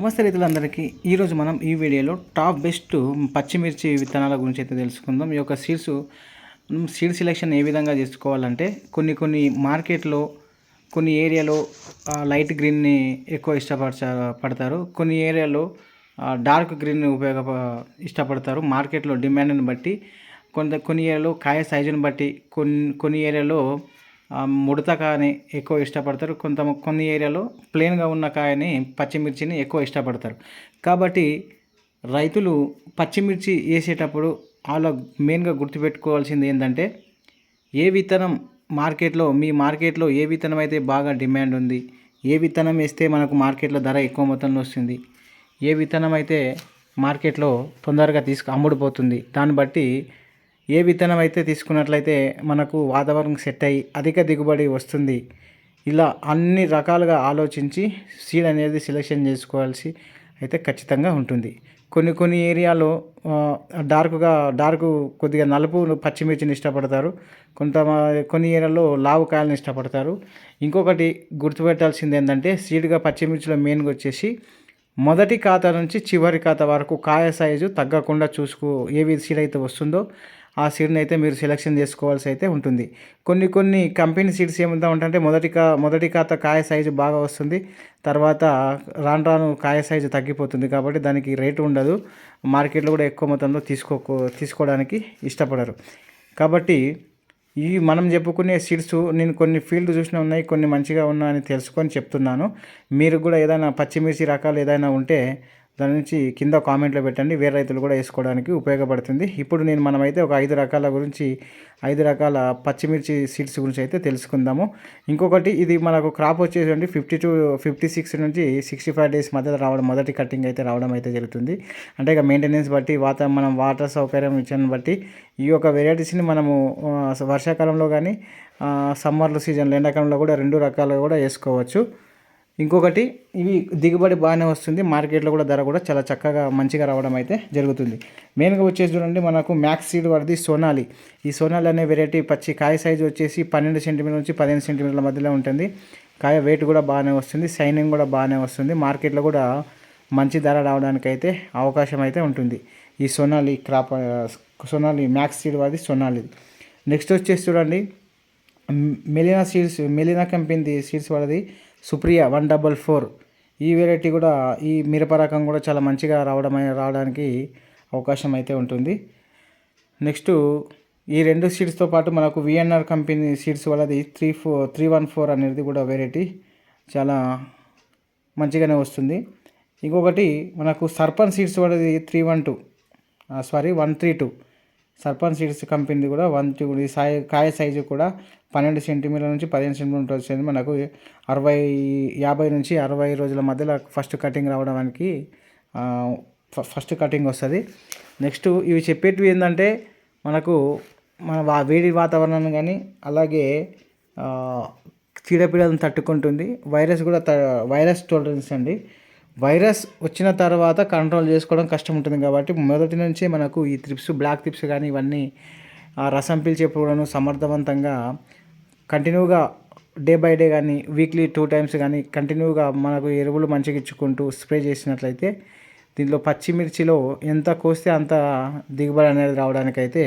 నమస్తే రైతులందరికీ. ఈరోజు మనం ఈ వీడియోలో టాప్ బెస్ట్ పచ్చిమిర్చి విత్తనాల గురించి అయితే తెలుసుకుందాం. ఈ యొక్క సీడ్స్ సీడ్ సెలెక్షన్ ఏ విధంగా చేసుకోవాలంటే కొన్ని కొన్ని మార్కెట్లో కొన్ని ఏరియాలో లైట్ గ్రీన్ని ఎక్కువ ఇష్టపడచ పడతారు. కొన్ని ఏరియాలో డార్క్ గ్రీన్ ఉపయోగ ఇష్టపడతారు. మార్కెట్లో డిమాండ్ని బట్టి కొంత కొన్ని ఏరియాలో కాయ సైజుని బట్టి కొన్ని కొన్ని ఏరియాలో ముడత కాయని ఎక్కువ ఇష్టపడతారు. కొంత కొన్ని ఏరియాలో ప్లెయిన్గా ఉన్న కాయని పచ్చిమిర్చిని ఎక్కువ ఇష్టపడతారు. కాబట్టి రైతులు పచ్చిమిర్చి వేసేటప్పుడు వాళ్ళ మెయిన్గా గుర్తుపెట్టుకోవాల్సింది ఏంటంటే ఏ విత్తనం మార్కెట్లో మీ మార్కెట్లో ఏ విత్తనం అయితే బాగా డిమాండ్ ఉంది ఏ విత్తనం వేస్తే మనకు మార్కెట్లో ధర ఎక్కువ మొత్తంలో వస్తుంది ఏ విత్తనం అయితే మార్కెట్లో తొందరగా తీసుకు అమ్ముడుపోతుంది దాన్ని బట్టి ఏ విత్తనం అయితే తీసుకున్నట్లయితే మనకు వాతావరణం సెట్ అయ్యి అధిక దిగుబడి వస్తుంది. ఇలా అన్ని రకాలుగా ఆలోచించి సీడ్ అనేది సెలెక్షన్ చేసుకోవాల్సి అయితే ఖచ్చితంగా ఉంటుంది. కొన్ని కొన్ని ఏరియాలో డార్క్గా డార్క్ కొద్దిగా నలుపు పచ్చిమిర్చిని ఇష్టపడతారు. కొంత కొన్ని ఏరియాలో లావు కాయలను ఇష్టపడతారు. ఇంకొకటి గుర్తుపెట్టాల్సింది ఏంటంటే సీడ్గా పచ్చిమిర్చిలో మెయిన్గా వచ్చేసి మొదటి ఖాతా నుంచి చివరి ఖాతా వరకు కాయ సైజు తగ్గకుండా చూసుకో ఏ సీడ్ అయితే వస్తుందో ఆ సీడ్ని అయితే మీరు సెలెక్షన్ చేసుకోవాల్సి అయితే ఉంటుంది. కొన్ని కొన్ని కంపెనీ సీడ్స్ ఏమంతా ఉంటాయంటే మొదటి కా మొదటి ఖాత కాయ సైజు బాగా వస్తుంది. తర్వాత రాను రాను కాయ సైజు తగ్గిపోతుంది కాబట్టి దానికి రేటు ఉండదు. మార్కెట్లో కూడా ఎక్కువ మొత్తంలో తీసుకో తీసుకోవడానికి ఇష్టపడరు. కాబట్టి ఈ మనం చెప్పుకునే సీడ్స్ నేను కొన్ని ఫీల్డ్ చూసిన ఉన్నాయి కొన్ని మంచిగా ఉన్నాయని తెలుసుకొని చెప్తున్నాను. మీరు కూడా ఏదైనా పచ్చిమిర్చి రకాలు ఏదైనా ఉంటే దాని నుంచి కింద కామెంట్లో పెట్టండి. వేరే రైతులు కూడా వేసుకోవడానికి ఉపయోగపడుతుంది. ఇప్పుడు నేను మనమైతే ఒక ఐదు రకాల గురించి ఐదు రకాల పచ్చిమిర్చి సీడ్స్ గురించి అయితే తెలుసుకుందాము. ఇంకొకటి ఇది మనకు క్రాప్ వచ్చేసి ఫిఫ్టీ టు ఫిఫ్టీ సిక్స్ నుంచి సిక్స్టీ ఫైవ్ డేస్ మధ్యలో రావడం మొదటి కటింగ్ అయితే రావడం అయితే జరుగుతుంది. అంటే ఇక మెయింటెనెన్స్ బట్టి వాత మనం వాటర్ సౌకర్యం ఇచ్చిన బట్టి ఈ యొక్క వెరైటీస్ని మనము వర్షాకాలంలో కానీ సమ్మర్లో సీజన్లో ఎండాకాలంలో కూడా రెండు రకాలుగా కూడా వేసుకోవచ్చు. ఇంకొకటి ఇవి దిగుబడి బాగానే వస్తుంది. మార్కెట్లో కూడా ధర కూడా చాలా చక్కగా మంచిగా రావడం అయితే జరుగుతుంది. మెయిన్గా వచ్చేసి చూడండి మనకు మ్యాక్స్ సీడ్ వాడిది సోనాలి. ఈ సోనాలి అనే వెరైటీ పచ్చి కాయ సైజు వచ్చేసి పన్నెండు సెంటీమీటర్ నుంచి పదిహేను సెంటీమీటర్ల మధ్యలో ఉంటుంది. కాయ వెయిట్ కూడా బాగానే వస్తుంది. సైనింగ్ కూడా బాగానే వస్తుంది. మార్కెట్లో కూడా మంచి ధర రావడానికి అయితే అవకాశం అయితే ఉంటుంది. ఈ Sonali crop Sonali max seed వాడిది సోనాలి. నెక్స్ట్ వచ్చేసి చూడండి Melina seeds Melina company seeds వాడిది సుప్రియ వన్ డబల్ ఫోర్. ఈ వెరైటీ కూడా ఈ మిరప రకం కూడా చాలా మంచిగా రావడం రావడానికి అవకాశం అయితే ఉంటుంది. నెక్స్ట్ ఈ రెండు సీడ్స్తో పాటు మనకు విఎన్ఆర్ కంపెనీ సీడ్స్ వాళ్ళది three four three one four అనేది కూడా వెరైటీ చాలా మంచిగానే వస్తుంది. ఇంకొకటి మనకు సర్పన్ సీడ్స్ వాళ్ళది three one two sorry one three two Sarpan seeds కంపెనీది కూడా వన్ టూ సాయి కాయ సైజు కూడా పన్నెండు సెంటీమీటర్ల నుంచి పదిహేను సెంటీమీటర్ వచ్చేది. మనకు అరవై యాభై నుంచి అరవై రోజుల మధ్యలో ఫస్ట్ కటింగ్ రావడానికి ఫస్ట్ కటింగ్ వస్తుంది. నెక్స్ట్ ఇవి చెప్పేటివి ఏంటంటే మనకు మన వా వేడి వాతావరణం కానీ అలాగే చీడపీడలను తట్టుకుంటుంది. వైరస్ కూడా త వైరస్ టోలరెన్స్ అండి. వైరస్ వచ్చిన తర్వాత కంట్రోల్ చేసుకోవడం కష్టం ఉంటుంది కాబట్టి మొదటి నుంచే మనకు ఈ త్రిప్స్ బ్లాక్ త్రిప్స్ కానీ ఇవన్నీ రసం పీల్చే పురుగులను సమర్థవంతంగా కంటిన్యూగా డే బై డే కానీ వీక్లీ టూ టైమ్స్ కానీ కంటిన్యూగా మనకు ఎరువులు మంచిగా ఇచ్చుకుంటూ స్ప్రే చేసినట్లయితే దీంట్లో పచ్చిమిర్చిలో ఎంత కోస్తే అంత దిగుబడి అనేది రావడానికైతే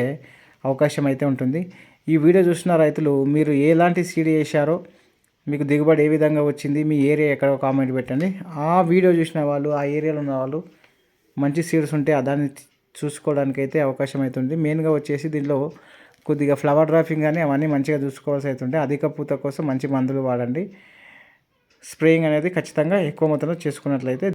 అవకాశం అయితే ఉంటుంది. ఈ వీడియో చూసిన రైతులు మీరు ఎలాంటి సీడ్ చేశారో మీకు దిగుబడి ఏ విధంగా వచ్చింది మీ ఏరియా ఎక్కడో కామెంట్ పెట్టండి. ఆ వీడియో చూసిన వాళ్ళు ఆ ఏరియాలో ఉన్న వాళ్ళు మంచి సీడ్స్ ఉంటే దాన్ని చూసుకోవడానికి అయితే అవకాశం అవుతుంది మెయిన్గా వచ్చేసి దీనిలో కొద్దిగా ఫ్లవర్ డ్రాఫింగ్ కానీ అవన్నీ మంచిగా చూసుకోవాల్సి అవుతుంటే అధిక పూత కోసం మంచి మందులు వాడండి. స్ప్రేయింగ్ అనేది ఖచ్చితంగా ఎక్కువ మొత్తంలో చేసుకున్నట్లయితే